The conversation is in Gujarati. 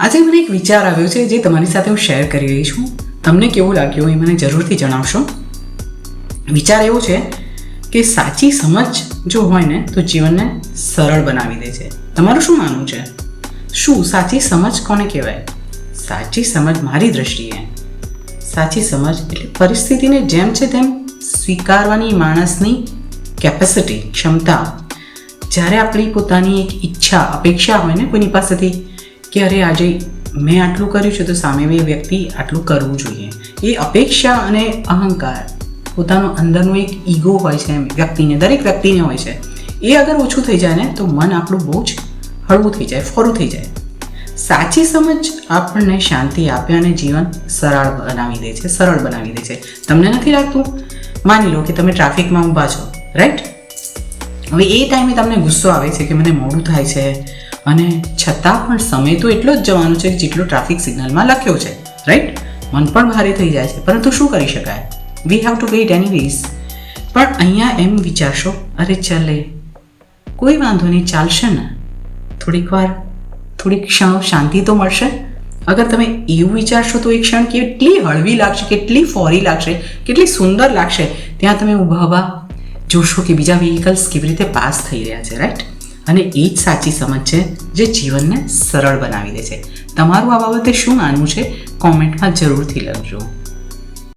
આજે મને એક વિચાર આવ્યો છે જે તમારી સાથે હું શેર કરી રહી છું. તમને કેવું લાગ્યું એ મને જરૂરથી જણાવશો. વિચાર એવો છે કે સાચી સમજ જો હોય ને તો જીવનને સરળ બનાવી દે છે. તમારું શું માનવું છે? શું સાચી સમજ કોને કહેવાય? સાચી સમજ મારી દ્રષ્ટિએ. સાચી સમજ એટલે પરિસ્થિતિને જેમ છે તેમ સ્વીકારવાની માણસની કેપેસિટી ક્ષમતા. જ્યારે આપણી પોતાની એક ઈચ્છા, અપેક્ષા હોય ને કોઈની પાસેથી કે અરે આજે મેં આટલું કર્યું છે તો સામે વ્યક્તિ આટલું કરવું જોઈએ. એ અપેક્ષા અને અહંકાર પોતાનો અંદરનો એક ઈગો હોય છે એમ વ્યક્તિને, દરેક વ્યક્તિને હોય છે. એ અગર ઓછું થઈ જાય ને તો મન આપણું બહુ જ હળવું થઈ જાય ફરું થઈ જાય. સાચી સમજ આપણને શાંતિ આપે અને જીવન સરળ બનાવી દે છે, સરળ બનાવી દે છે. તમને નથી લાગતું? માની લો કે તમે ટ્રાફિકમાં ઊભા છો રાઈટ હવે એ ટાઈમે તમને ગુસ્સો આવે છે કે મને મોડું થાય છે અને છતાં પણ સમય તો એટલો જ જવાનો છે જેટલો ટ્રાફિક સિગ્નલમાં લખ્યો છે. રાઈટ મન પણ ભારે થઈ જાય છે. પરંતુ શું કરી શકાય? We have to wait anyways પણ અહીંયા એમ વિચારશો, અરે ચાલે, કોઈ વાંધો નહીં, ચાલશે ને? થોડીક વાર, થોડીક ક્ષણો શાંતિ તો મળશે. અગર તમે એવું વિચારશો તો એ ક્ષણ કેટલી હળવી લાગશે, કેટલી ફોરી લાગશે, કેટલી સુંદર લાગશે. ત્યાં તમે ઊભા ઊભા જોશો કે બીજા વ્હીકલ્સ કેવી રીતે પાસ થઈ રહ્યા છે. રાઈટ અને એ જ સાચી સમજ છે જે જીવનને સરળ બનાવી દે છે. તમારું આ બાબતે શું માનવું છે? કોમેન્ટમાં જરૂરથી લખજો.